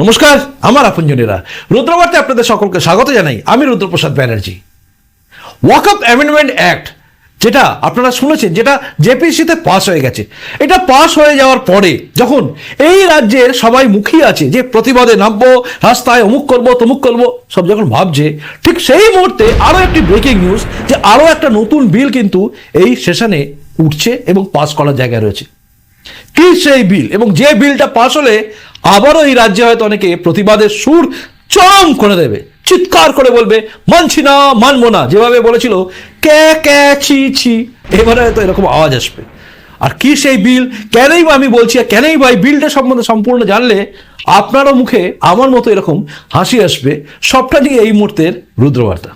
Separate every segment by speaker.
Speaker 1: নমস্কার, আমার আপনজনেরা। রুদ্রবার্তে আপনাদের সকলকে স্বাগত জানাই। আমি রুদ্রপ্রসাদ ব্যানার্জি। ওয়াকআপ অ্যামেন্ডমেন্ট অ্যাক্ট যেটা আপনারা শুনেছেন, যেটা জেপিসিতে পাস হয়ে গেছে। এটা পাস হয়ে যাওয়ার পরে যখন এই রাজ্যের সবাই মুখিয়ে আছে, যে প্রতিবাদে নামবো, রাস্তায় অমুক করব, তমুক করব, সব যখন ভাবছে, ঠিক সেই মুহূর্তে আরও একটি ব্রেকিং নিউজ যে আরও একটা নতুন বিল কিন্তু এই সেশনে উঠছে এবং পাস করার জায়গায় রয়েছে। কি সেই বিল এবং যে বিলটা পাশ হলে আবারও এই রাজ্যে হয়তো অনেকে প্রতিবাদের সুর চরম করে দেবে, চিৎকার করে বলবে, মানছি না, মানবো না। যেভাবে বলেছিল কে কে ছি ছি। এবারে হয়তো এরকম আওয়াজ আসবে। আর কি সেই বিল, কেনই বা আমি বলছি আর কেনই বা এই বিলটা সম্বন্ধে সম্পূর্ণ জানলে আপনারও মুখে আমার মতো এরকম হাসি আসবে। সবটা নিয়ে এই মুহূর্তের রুদ্রবার্তা।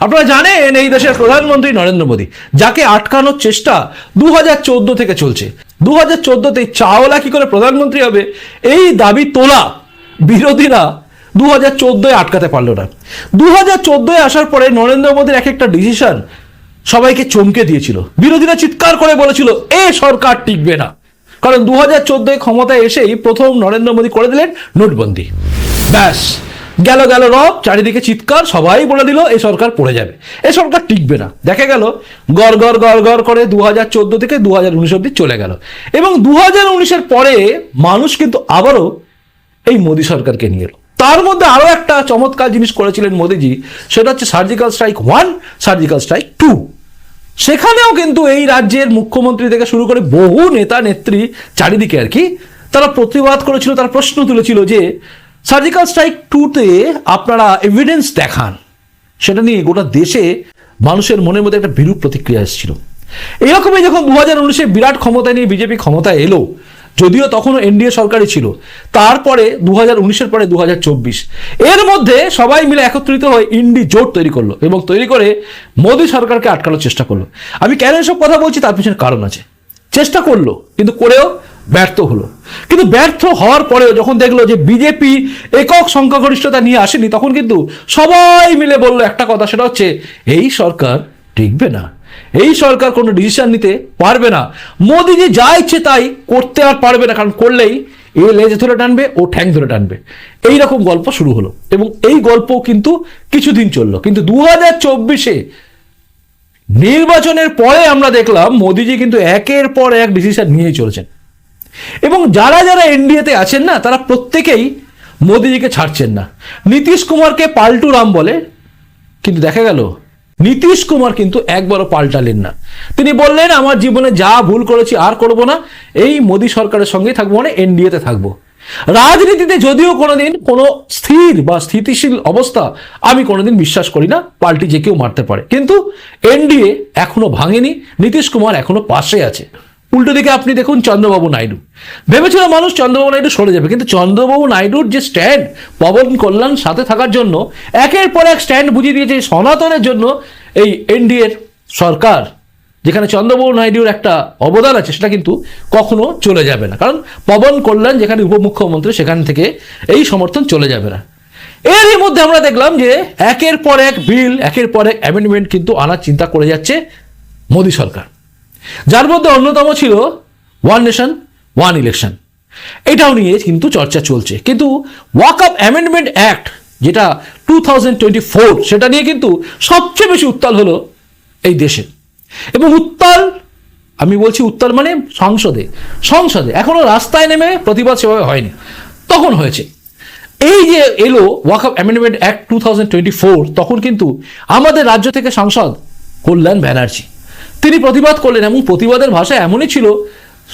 Speaker 1: আপনারা জানেন এই দেশের প্রধানমন্ত্রী নরেন্দ্র মোদী, যাকে আটকানোর চেষ্টা দু হাজার চৌদ্দ থেকে চলছে। দু হাজার চোদ্দোতে চাওলা কি করে প্রধানমন্ত্রী হবে? এই দাবি তোলা বিরোধীরা দু হাজার চোদ্দোয় আটকাতে পারল না। দু হাজার চোদ্দোয় আসার পরে নরেন্দ্র মোদীর এক একটা ডিসিশন সবাইকে চমকে দিয়েছিল। বিরোধীরা চিৎকার করে বলেছিল, এ সরকার টিকবে না। কারণ দু হাজার চোদ্দোয় ক্ষমতায় এসেই প্রথম নরেন্দ্র মোদী করে দিলেন নোটবন্দি। ব্যাস। গেল গেল রব, চারিদিকে চিৎকার, সবাই বলে দিল এই সরকার পড়ে যাবে। এই সরকার টিকবে না। দেখা গেল, গড় গড় গড় গড় করে দু হাজার চোদ্দ থেকে দু হাজার উনিশ অব্দি চলে গেল। এবং দু হাজার উনিশের পরে মানুষ কিন্তু আবারও এই মোদী সরকারকে নিয়ে এলো। তার মধ্যে আরও একটা চমৎকার জিনিস করেছিলেন মোদিজি, সেটা হচ্ছে surgical strike one surgical strike two সেখানেও কিন্তু এই রাজ্যের মুখ্যমন্ত্রী থেকে শুরু করে বহু নেতা, নেত্রী চারিদিকে আর কি, তারা প্রতিবাদ করেছিল, তারা প্রশ্ন তুলেছিল যে সার্জিক্যাল স্ট্রাইক টুতে আপনারা এভিডেন্স দেখান। সেটা নিয়ে গোটা দেশে মানুষের মনের মধ্যে একটা বিরূপ প্রতিক্রিয়া এসেছিল। এইরকমই যখন দু হাজার উনিশে বিরাট ক্ষমতা নিয়ে বিজেপি ক্ষমতায় এলো, যদিও তখনও এনডিএ সরকারই ছিল। তারপরে দু হাজার উনিশের পরে দু হাজার চব্বিশ। এর মধ্যে সবাই মিলে একত্রিত হয়ে ইন্ডি জোট তৈরি করল এবং তৈরি করে মোদী সরকারকে আটকানোর চেষ্টা করল। আমি কেন এসব কথা বলছি তার পিছনে কারণ আছে। চেষ্টা করল, কিন্তু করেও ব্যর্থ হলো। কিন্তু ব্যর্থ হওয়ার পরেও যখন দেখল যে বিজেপি একক সংখ্যাগরিষ্ঠতা নিয়ে আসেনি, তখন কিন্তু সবাই মিলে বলল একটা কথা, সেটা হচ্ছে, এই সরকার টিকবে না। এই সরকার কোনো ডিসিশন নিতে পারবে না। মোদিজি যা ইচ্ছে তাই করতে আর পারবে না, কারণ করলেই এ লেজ ধরে টানবে, ও ঠ্যাং ধরে টানবে। এই রকম গল্প শুরু হলো এবং এই গল্প কিন্তু কিছুদিন চলল। কিন্তু দু হাজার চব্বিশে নির্বাচনের পরে আমরা দেখলাম, মোদিজি কিন্তু একের পর এক ডিসিশন নিয়েই চলেছেন। এবং যারা যারা এনডিএতে আছেন না, তারা প্রত্যেকেই মোদিজিকে ছাড়ছেন না। নীতিশ কুমারকে পাল্টু রাম বলে, কিন্তু দেখা গেল, নীতিশ কুমার কিন্তু একবারও পাল্টালেন না। তিনি বললেন, আমার জীবনে যা ভুল করেছি আর করব না, এই মোদী সরকারের সঙ্গে থাকব মানে এনডিএতে থাকব। রাজনীতিতে যদিও কোনোদিন কোনো স্থির বা স্থিতিশীল অবস্থা আমি কোনোদিন বিশ্বাস করি না, পাল্টি যে কেউ মারতে পারে। কিন্তু এনডিএ এখনও ভাঙেনি, নীতিশ কুমার এখনও পাশে আছে। উল্টো দিকে আপনি দেখুন চন্দ্রবাবু নাইডু। ভেবেছিল মানুষ চন্দ্রবাবু নাইডু সরে যাবে, কিন্তু চন্দ্রবাবু নাইডুর যে স্ট্যান্ড পবন কল্যাণ সাথে থাকার জন্য, একের পর এক স্ট্যান্ড বুঝিয়ে দিয়েছে সনাতনের জন্য এই এনডিএর সরকার, যেখানে চন্দ্রবাবু নাইডুর একটা অবদান আছে, সেটা কিন্তু কখনো চলে যাবে না। কারণ পবন কল্যাণ যেখানে উপমুখ্যমন্ত্রী, সেখান থেকে এই সমর্থন চলে যাবে না। এরই মধ্যে আমরা দেখলাম যে একের পর এক বিল, একের পর এক অ্যামেন্ডমেন্ট কিন্তু আনার চিন্তা করে যাচ্ছে মোদী সরকার। যার মধ্যে অন্যতম ছিল ওয়ান নেশন, ওয়ান ইলেকশন। এটাও নিয়ে কিন্তু চর্চা চলছে। কিন্তু ওয়াক আপ অ্যামেন্ডমেন্ট অ্যাক্ট, যেটা টু সেটা নিয়ে কিন্তু সবচেয়ে বেশি উত্তাল হলো এই দেশে। এবং উত্তাল, আমি বলছি উত্তাল মানে সংসদে সংসদে। এখনও রাস্তায় নেমে প্রতিবাদ সেভাবে হয়নি। তখন হয়েছে। এই যে এলো Waqf amendment act two তখন কিন্তু আমাদের রাজ্য থেকে সাংসদ কল্যাণ ব্যানার্জি। তিনি প্রতিবাদ করলেন এবং প্রতিবাদের ভাষা এমনই ছিল,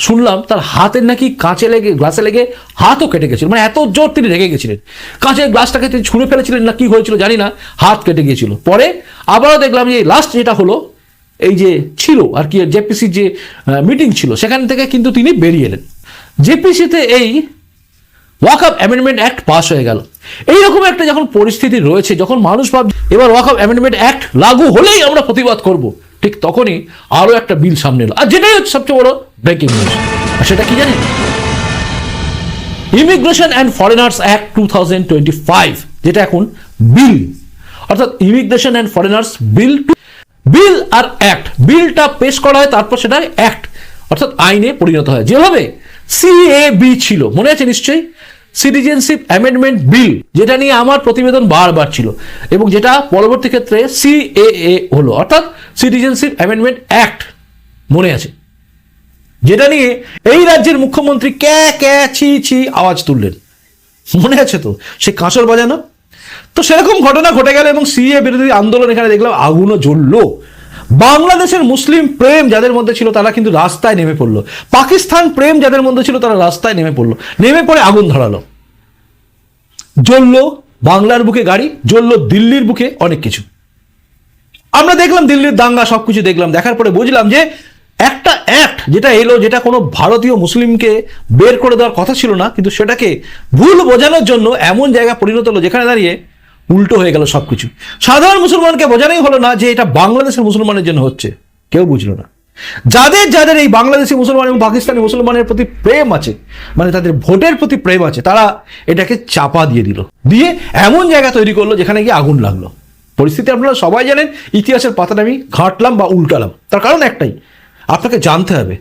Speaker 1: শুনলাম তার হাতের নাকি কাঁচে লেগে, গ্লাসে লেগে হাতও কেটে গেছিল। মানে এত জোর তিনি রেগে গেছিলেন। কাঁচের গ্লাসটাকে তিনি ছুঁড়ে ফেলেছিলেন না কি হয়েছিল জানি না, হাত কেটে গিয়েছিল। পরে আবারও দেখলাম যে লাস্ট যেটা হলো, এই যে ছিল আর কি জেপিসির যে মিটিং ছিল, সেখান থেকে কিন্তু তিনি বেরিয়ে এলেন। জেপিসিতে এই Waqf amendment act pass হয়ে গেল। এইরকম একটা যখন পরিস্থিতি রয়েছে, যখন মানুষ ভাব এবার ওয়াক আপ অ্যামেন্ডমেন্ট অ্যাক্ট লাগু হলেই আমরা প্রতিবাদ করব। ঠিক তখনই আরও একটা বিল সামনে এলো। আর যেটাই হচ্ছে সবচেয়ে বড় ব্রেকিং নিউজ আর সেটা কি জানেন? Immigration and foreigners act two thousand twenty five যেটা এখন বিল। অর্থাৎ immigration and foreigners bill two bill R act বিলটা পেশ করা হয়, তারপর সেটা অ্যাক্ট অর্থাৎ আইনে পরিণত হয়। যেভাবে সিএবি ছিল, মনে আছে নিশ্চয়ই? সিটিজেনশিপ অ্যামেন্ডমেন্ট বিল যেটা নিয়ে আমার প্রতিবেদন বারবার ছিল এবং যেটা পরবর্তী ক্ষেত্রে সিএএ হলো, অর্থাৎ সিটিজেনশিপ অ্যামেন্ডমেন্ট অ্যাক্ট মনে আছে। যেটা নিয়ে এই রাজ্যের মুখ্যমন্ত্রী ক্যা ক্যা ছি ছি আওয়াজ তুললেন। মনে আছে তো? সে কাঁসর বাজানো? তো সেরকম ঘটনা ঘটে গেল এবং সিএ বিরোধী আন্দোলন এখানে দেখলাম আগুনও জ্বললো। বাংলাদেশের মুসলিম প্রেম যাদের মধ্যে ছিল তারা কিন্তু রাস্তায় নেমে পড়ল। পাকিস্তান প্রেম যাদের মধ্যে ছিল তারা রাস্তায় নেমে পড়ল। নেমে পড়ে আগুন ধরালো। জ্বললো বাংলার বুকে গাড়ি, জ্বললো দিল্লির বুকে অনেক কিছু। আমরা দেখলাম দিল্লির দাঙ্গা সবকিছু দেখলাম, দেখার পরে বুঝলাম যে একটা অ্যাক্ট যেটা এলো, যেটা কোনো ভারতীয় মুসলিমকে বের করে দেওয়ার কথা ছিল না, কিন্তু সেটাকে ভুল বোঝানোর জন্য এমন জায়গা পরিণত হলো যেখানে দাঁড়িয়ে উল্টো হয়ে গেল সবকিছু। সাধারণ মুসলমানকে বোঝানোই হলো না যে এটা বাংলাদেশের মুসলমানের জন্য হচ্ছে। কেউ বুঝলো না। যাদের যাদের এই বাংলাদেশি মুসলমান এবং পাকিস্তানি মুসলমানের প্রতি প্রেম আছে মানে তাদের ভোটের প্রতি প্রেম আছে, তারা এটাকে চাপা দিয়ে দিল। দিয়ে এমন জায়গা তৈরি করল যেখানে গিয়ে আগুন লাগল। পরিস্থিতি আপনারা সবাই জানেন, ইতিহাসের পাতাটা আমি ঘাঁটলাম বা উল্টালাম। তার কারণ একটাই, আপনাকে জানতে হবে।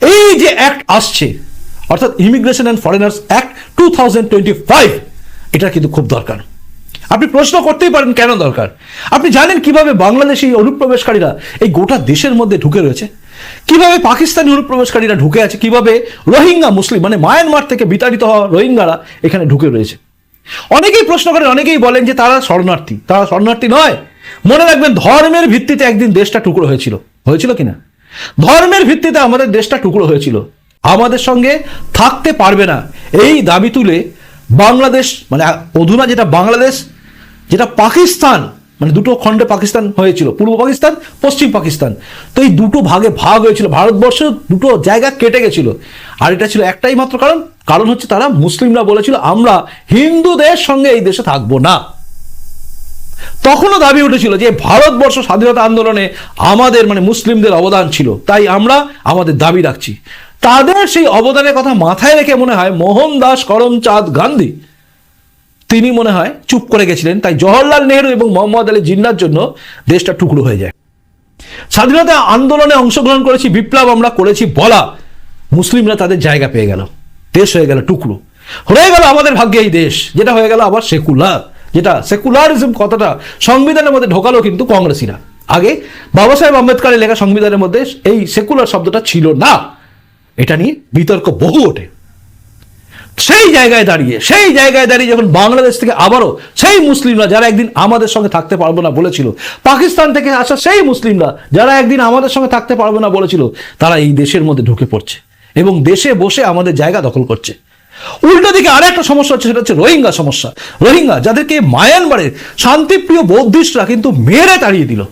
Speaker 1: এই যে অ্যাক্ট আসছে, অর্থাৎ immigration and foreigners act two thousand twenty five এটা কিন্তু খুব দরকার। আপনি প্রশ্ন করতেই পারেন কেন দরকার। আপনি জানেন কীভাবে বাংলাদেশি অনুপ্রবেশকারীরা এই গোটা দেশের মধ্যে ঢুকে রয়েছে? কীভাবে পাকিস্তানি অনুপ্রবেশকারীরা ঢুকে আছে? কীভাবে রোহিঙ্গা মুসলিম মানে মায়ানমার থেকে বিতাড়িত হওয়া রোহিঙ্গারা এখানে ঢুকে রয়েছে? অনেকেই প্রশ্ন করেন, অনেকেই বলেন যে তারা শরণার্থী। তারা শরণার্থী নয়। মনে রাখবেন, ধর্মের ভিত্তিতে একদিন দেশটা টুকরো হয়েছিল। হয়েছিল কিনা? ধর্মের ভিত্তিতে আমাদের দেশটা টুকরো হয়েছিল। আমাদের সঙ্গে থাকতে পারবে না। এই দাবি তুলে বাংলাদেশ মানে অধুনা যেটা বাংলাদেশ যেটা পাকিস্তান মানে দুটো খণ্ডে পাকিস্তান হয়েছিল, পূর্ব পাকিস্তান, পশ্চিম পাকিস্তান। তো এই দুটো ভাগে ভাগ হয়েছিল। ভারতবর্ষ দুটো জায়গা কেটে গেছিল। আর এটা ছিল একটাই মাত্র কারণ কারণ হচ্ছে তারা মুসলিমরা বলেছিল, আমরা হিন্দুদের সঙ্গে এই দেশে থাকব না। তখনও দাবি উঠেছিল যে ভারতবর্ষ স্বাধীনতা আন্দোলনে আমাদের মানে মুসলিমদের অবদান ছিল। তাই আমরা আমাদের দাবি রাখছি। তাদের সেই অবদানের কথা মাথায় রেখে মনে হয় মোহনদাস করমচাঁদ গান্ধী তিনি মনে হয় চুপ করে গেছিলেন। তাই জওহরলাল নেহরু এবং মোহাম্মদ আলী জিন্নার জন্য দেশটা টুকরো হয়ে যায়। স্বাধীনতা আন্দোলনে অংশগ্রহণ করেছি, বিপ্লব আমরা করেছি বলা মুসলিমরা তাদের জায়গা পেয়ে গেল। দেশ হয়ে গেল টুকরো। হয়ে গেল আমাদের ভাগ্যে এই দেশ, যেটা হয়ে গেল আবার সেকুলার। যেটা সেকুলারিজম কথাটা সংবিধানের মধ্যে ঢোকালো কিন্তু কংগ্রেসীরা আগে বাবা সাহেব আম্বেদকরের লেখা সংবিধানের মধ্যে এই সেকুলার শব্দটা ছিল না। এটা নিয়ে বিতর্ক বহু ওঠে। সেই জায়গায় দাঁড়িয়ে, সেই জায়গায় দাঁড়িয়ে যখন বাংলাদেশ থেকে আবারও সেই মুসলিমরা যারা একদিন আমাদের সঙ্গে থাকতে পারব না বলেছিল, পাকিস্তান থেকে আসা সেই মুসলিমরা যারা একদিন আমাদের সঙ্গে থাকতে পারব না বলেছিল, তারা এই দেশের মধ্যে ঢুকে পড়ছে এবং দেশে বসে আমাদের জায়গা দখল করছে। উল্টো দিকে আর একটা সমস্যা হচ্ছে, সেটা হচ্ছে রোহিঙ্গা সমস্যা। রোহিঙ্গা যাদেরকে মায়ানমারের শান্তিপ্রিয় বৌদ্ধিস্টরা কিন্তু মেরে তাড়িয়ে দিল।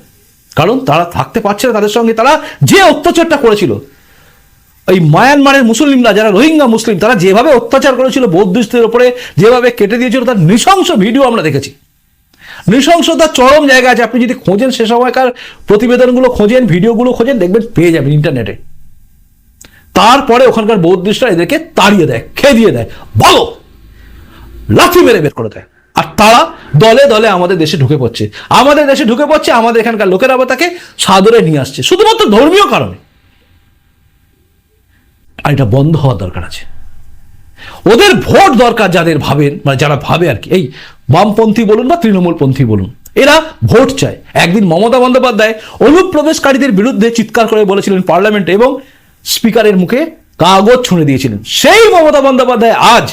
Speaker 1: কারণ তারা থাকতে পারছে না তাদের সঙ্গে, তারা যে অত্যাচারটা করেছিল এই মায়ানমারের মুসলিমরা যারা রোহিঙ্গা মুসলিম, তারা যেভাবে অত্যাচার করেছিল বৌদ্ধিস্টদের উপরে, যেভাবে কেটে দিয়েছিল, তার নৃশংস ভিডিও আমরা দেখেছি। নৃশংসতার চরম জায়গা আছে। আপনি যদি খোঁজেন, সে সময়কার প্রতিবেদনগুলো খোঁজেন, ভিডিওগুলো খোঁজেন, দেখবেন পেয়ে যাবেন ইন্টারনেটে। তারপরে ওখানকার বৌদ্ধিস্টরা এদেরকে তাড়িয়ে দেয় খেয়ে দিয়ে দেয়, বলো! লাথি মেরে বের করে দেয়। আর তারা দলে দলে আমাদের দেশে ঢুকে পড়ছে। আমাদের দেশে ঢুকে পড়ছে, আমাদের এখানকার লোকেরা আবার তাকে সাদরে নিয়ে আসছে। শুধুমাত্র ধর্মীয় কারণে। আর এটা বন্ধ হওয়ার দরকার আছে। ওদের ভোট দরকার যাদের ভাবেন মানে যারা ভাবে আর কি। এই বামপন্থী বলুন বা তৃণমূলপন্থী বলুন, এরা ভোট চায়। একদিন মমতা বন্দ্যোপাধ্যায় অনুপ্রবেশকারীদের বিরুদ্ধে চিৎকার করে বলেছিলেন পার্লামেন্টে এবং স্পিকারের মুখে কাগজ ছুঁড়ে দিয়েছিলেন। সেই মমতা বন্দ্যোপাধ্যায় আজ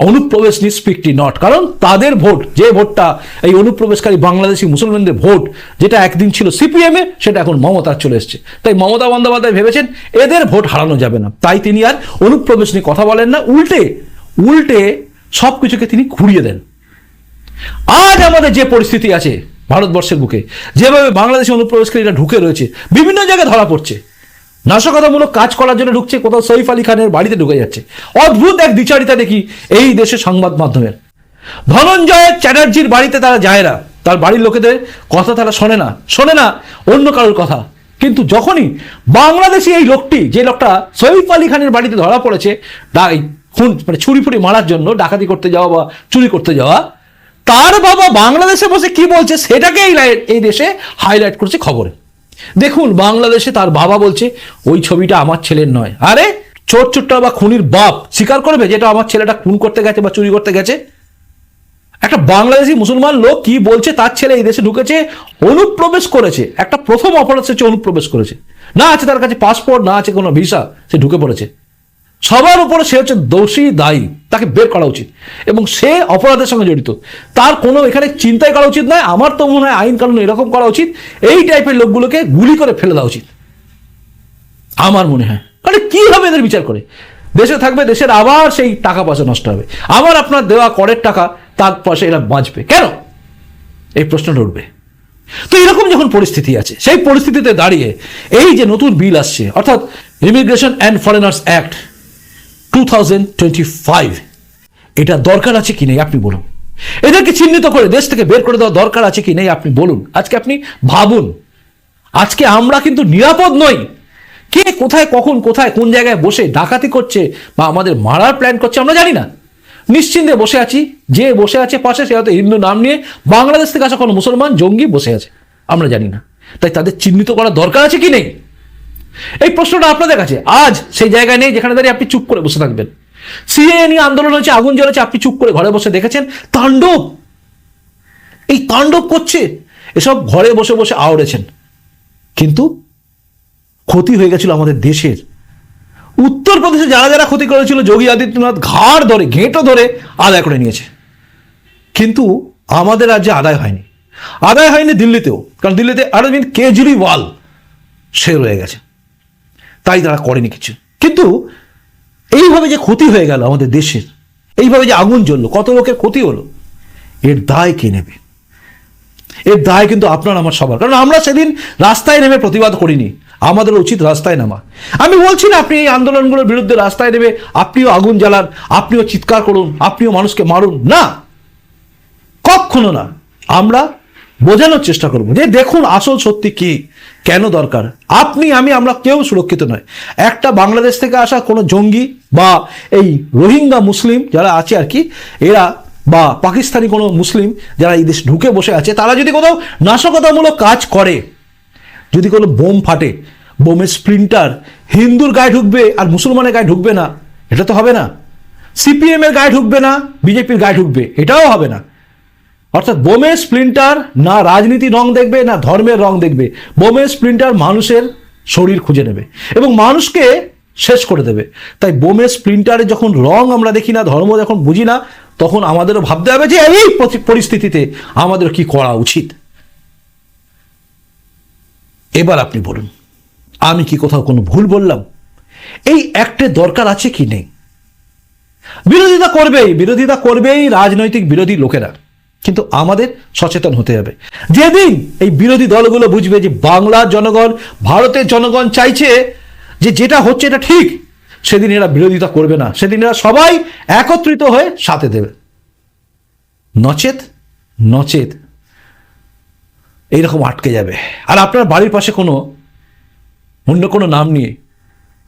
Speaker 1: অনুপ্রবেশ নিয়ে স্পিকটি নট। কারণ তাদের ভোট, যে ভোটটা, এই অনুপ্রবেশকারী বাংলাদেশি মুসলমানদের ভোট, যেটা একদিন ছিল সিপিএম সেটা এখন মমতার চলে এসছে। তাই মমতা বন্দ্যোপাধ্যায় ভেবেছেন এদের ভোট হারানো যাবে না। তাই তিনি আর অনুপ্রবেশ নিয়ে কথা বলেন না। উল্টে উল্টে সব কিছুকে তিনি ঘুরিয়ে দেন। আজ আমাদের যে পরিস্থিতি আছে ভারতবর্ষের বুকে, যেভাবে বাংলাদেশি অনুপ্রবেশকারীরা ঢুকে রয়েছে, বিভিন্ন জায়গায় ধরা পড়ছে নাশকতামূলক কাজ করার জন্য ঢুকছে কোথাও সৈফ আলী খানের বাড়িতে ঢুকে যাচ্ছে। অদ্ভুত এক বিচারিতা দেখি এই দেশের সংবাদ মাধ্যমের। ধনঞ্জয় চ্যাটার্জির বাড়িতে তারা যায় না। তার বাড়ির লোকেদের কথা তারা শোনে না। শোনে না, অন্য কারোর কথা। কিন্তু যখনই বাংলাদেশি এই লোকটি, যে লোকটা সৈফ আলী খানের বাড়িতে ধরা পড়েছে খুন মানে ছুরি ফুরি মারার জন্য, ডাকাতি করতে যাওয়া বা চুরি করতে যাওয়া, তার বাবা বাংলাদেশে বসে কি বলছে সেটাকে এই এই দেশে হাইলাইট করছে খবরে। দেখুন, বাংলাদেশে তার বাবা বলছে, ওই ছবিটা আমার ছেলের নয়। আরে, চোর চোরটা বা খুনির বাপ স্বীকার করবে যেটা আমার ছেলেটা খুন করতে গেছে বা চুরি করতে গেছে? একটা বাংলাদেশি মুসলমান লোক কি বলছে, তার ছেলে এই দেশে ঢুকেছে, অনুপ্রবেশ করেছে, একটা প্রথম অপরাধ সে অনুপ্রবেশ করেছে। না আছে তার কাছে পাসপোর্ট না আছে কোনো ভিসা সে ঢুকে পড়েছে। সবার উপরে সে হচ্ছে দোষী দায়ী, তাকে বের করা উচিত। এবং সে অপরাধের সঙ্গে জড়িত। তার কোনো এখানে চিন্তাই করা উচিত নয়, আমার তো মনে হয় আইন কানুন এরকম করা উচিত, এই টাইপের লোকগুলোকে গুলি করে ফেলে দেওয়া উচিত। আমার মনে হয়। আরে কি হবে এদের বিচার করে? দেশে থাকবে, দেশের আবার সেই টাকা পয়সা নষ্ট হবে। আবার আপনার দেওয়া করের টাকা, তার পয়সা এরা বাঁচবে। কেন? এই প্রশ্নটা উঠবে। তো এরকম যখন পরিস্থিতি আছে, সেই পরিস্থিতিতে দাঁড়িয়ে এই যে নতুন বিল আসছে, অর্থাৎ immigration and foreigners act two এটা দরকার আছে কি নেই আপনি বলুন। এদেরকে চিহ্নিত করে, দেশ থেকে বের করে দেওয়া দরকার আছে কি নেই আপনি বলুন। আজকে আপনি ভাবুন, আজকে আমরা কিন্তু নিরাপদ নই। কে কোথায়, কখন, কোথায়, কোন জায়গায় বসে ডাকাতি করছে বা আমাদের মারার প্ল্যান করছে আমরা জানি না। নিশ্চিন্তে বসে আছি, যে বসে আছে পাশে, সে হয়তো হিন্দু নাম নিয়ে বাংলাদেশ থেকে আসা কোনো মুসলমান জঙ্গি বসে আছে। আমরা জানি না। তাই তাদের চিহ্নিত করার দরকার আছে কি নেই? এই প্রশ্নটা আপনাদের কাছে। আজ সেই জায়গায় নেই যেখানে দাঁড়িয়ে আপনি চুপ করে বসে থাকবেন। সিএ নিয়ে আন্দোলন হয়েছে, আগুন জ্বলেছে, আপনি চুপ করে ঘরে বসে দেখেছেন। তাণ্ডব! এই তাণ্ডব করছে, এসব ঘরে বসে বসে আওড়েছেন। কিন্তু ক্ষতি হয়ে গেছিল আমাদের দেশের। উত্তরপ্রদেশে যারা যারা ক্ষতি করেছিল, যোগী আদিত্যনাথ ঘাড় ধরে, ঘেঁটো ধরে আদায় করে নিয়েছে। কিন্তু আমাদের রাজ্যে আদায় হয়নি। আদায় হয়নি দিল্লিতেও, কারণ দিল্লিতে অরবিন্দ কেজরিওয়াল সে রয়ে গেছে। তাই তারা করেনি কিছু। কিন্তু এইভাবে যে ক্ষতি হয়ে গেল আমাদের দেশের, এইভাবে যে আগুন জ্বললো, কত লোকের ক্ষতি হলো, এর দায় কে নেবে? এর দায় কিন্তু আপনার, আমার সবার। কারণ আমরা সেদিন রাস্তায় নেমে প্রতিবাদ করিনি। আমাদের উচিত রাস্তায় নামা। আমি বলছি না, আপনি এই আন্দোলনগুলোর বিরুদ্ধে রাস্তায় নেমে আপনিও আগুন জ্বালান, আপনিও চিৎকার করুন, আপনিও মানুষকে মারুন। না! কখনো না। আমরা বোঝানোর চেষ্টা করব যে দেখুন আসল সত্যি কি। কেন দরকার? আপনি, আমি, আমরা কেউ সুরক্ষিত নয় একটা বাংলাদেশ থেকে আসা কোনো জঙ্গি বা এই রোহিঙ্গা মুসলিম যারা আছে আর কি, এরা বা পাকিস্তানি কোনো মুসলিম যারা এই দেশ ঢুকে বসে আছে, তারা যদি কোথাও নাশকতামূলক কাজ করে, যদি কোনো বোম ফাটে, বোমের স্প্লিন্টার হিন্দুর গায়ে ঢুকবে আর মুসলমানের গায়ে ঢুকবে না, এটা তো হবে না। সিপিএমের গায়ে ঢুকবে না, বিজেপির গায়ে ঢুকবে, এটাও হবে না। অর্থাৎ বোমের স্প্লিন্টার না রাজনীতি রং দেখবে, না ধর্মের রং দেখবে। বোমের স্প্লিন্টার মানুষের শরীর খুঁজে নেবে এবং মানুষকে শেষ করে দেবে। তাই বোমে স্প্লিন্টারে যখন রং আমরা দেখি না, ধর্ম যখন বুঝি না, তখন আমাদেরও ভাবতে হবে যে এই পরিস্থিতিতে আমাদের কি করা উচিত। এবার আপনি বলুন, আমি কি কোথাও কোনো ভুল বললাম? এই অ্যাক্টের দরকার আছে কি নেই? বিরোধিতা করবেই বিরোধিতা করবেই রাজনৈতিক বিরোধী লোকেরা। কিন্তু আমাদের সচেতন হতে হবে। যেদিন এই বিরোধী দলগুলো বুঝবে যে বাংলার জনগণ, ভারতের জনগণ চাইছে যে যেটা হচ্ছে এটা ঠিক, সেদিন এরা বিরোধিতা করবে না। সেদিন এরা সবাই একত্রিত হয়ে সাথে দেবে। নচেত নচেত এইরকম আটকে যাবে। আর আপনার বাড়ির পাশে কোনো, অন্য কোনো নাম নিয়ে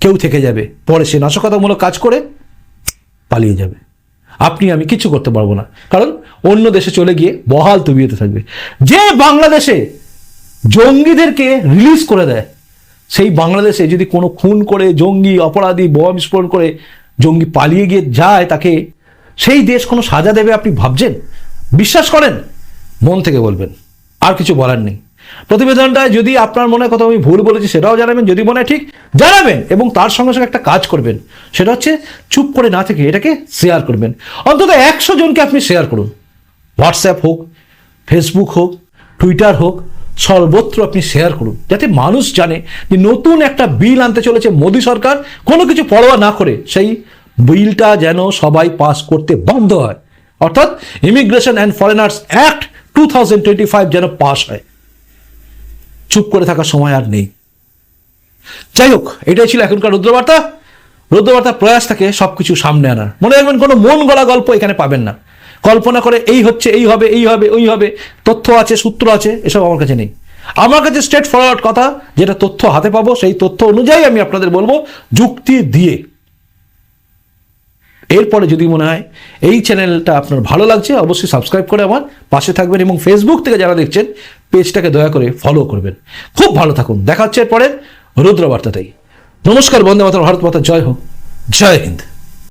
Speaker 1: কেউ থেকে যাবে, পরে সে নাশকতামূলক কাজ করে পালিয়ে যাবে। আপনি, আমি কিছু করতে পারব না। কারণ অন্য দেশে চলে গিয়ে বহাল তবিয়তে থাকবে। যে বাংলাদেশে জঙ্গিদেরকে রিলিজ করে দেয়, সেই বাংলাদেশে যদি কোনো খুন করে, জঙ্গি অপরাধী, বোমা বিস্ফোরণ করে জঙ্গি পালিয়ে গিয়ে যায় তাকে, সেই দেশ কোনো সাজা দেবে আপনি ভাবছেন? বিশ্বাস করেন? মন থেকে বলবেন। আর কিছু বলার নেই। প্রতিবেদনটায় যদি আপনার মনে কোথাও আমি ভুল বলেছি সেটাও জানাবেন, যদি মনে ঠিক, জানাবেন এবং তার সঙ্গে সঙ্গে একটা কাজ করবেন। সেটা হচ্ছে চুপ করে না থেকে এটাকে শেয়ার করবেন। অন্তত একশো জনকে আপনি শেয়ার করুন। হোয়াটসঅ্যাপ হোক ফেসবুক হোক টুইটার হোক, সর্বত্র আপনি শেয়ার করুন। যাতে মানুষ জানে যে নতুন একটা বিল আনতে চলেছে মোদী সরকার, কোনো কিছু পরোয়া না করে সেই বিলটা যেন সবাই পাস করতে বন্ধ হয়। অর্থাৎ immigration and foreigners act two thousand twenty five যেন পাস হয়। চুপ করে থাকার সময় আর নেই। যাই হোক, এটাই ছিল এখনকার রুদ্রবার্তা। রুদ্রবার্তার প্রয়াস থাকে সবকিছু সামনে আনার। মনে রাখবেন, কোনো মন গলা গল্প এখানে পাবেন না। কল্পনা করে এই হচ্ছে, এই হবে এই হবে, ওই হবে, তথ্য আছে, সূত্র আছে, এসব আমার কাছে নেই। আমার কাছে স্ট্রেট ফরওয়ার্ড কথা, যেটা তথ্য হাতে পাবো, সেই তথ্য অনুযায়ী আমি আপনাদের বলব, যুক্তি দিয়ে। এরপরে যদি মনে হয় এই চ্যানেলটা আপনার ভালো লাগছে, অবশ্যই সাবস্ক্রাইব করে আমার পাশে থাকবেন এবং ফেসবুক থেকে যারা দেখছেন পেজটাকে দয়া করে ফলো করবেন। খুব ভালো থাকুন। দেখা হচ্ছে এরপরে রুদ্রবার্তাতেই। নমস্কার, বন্দে মাতার ভারত মাতা, জয় হোক। জয় হিন্দ।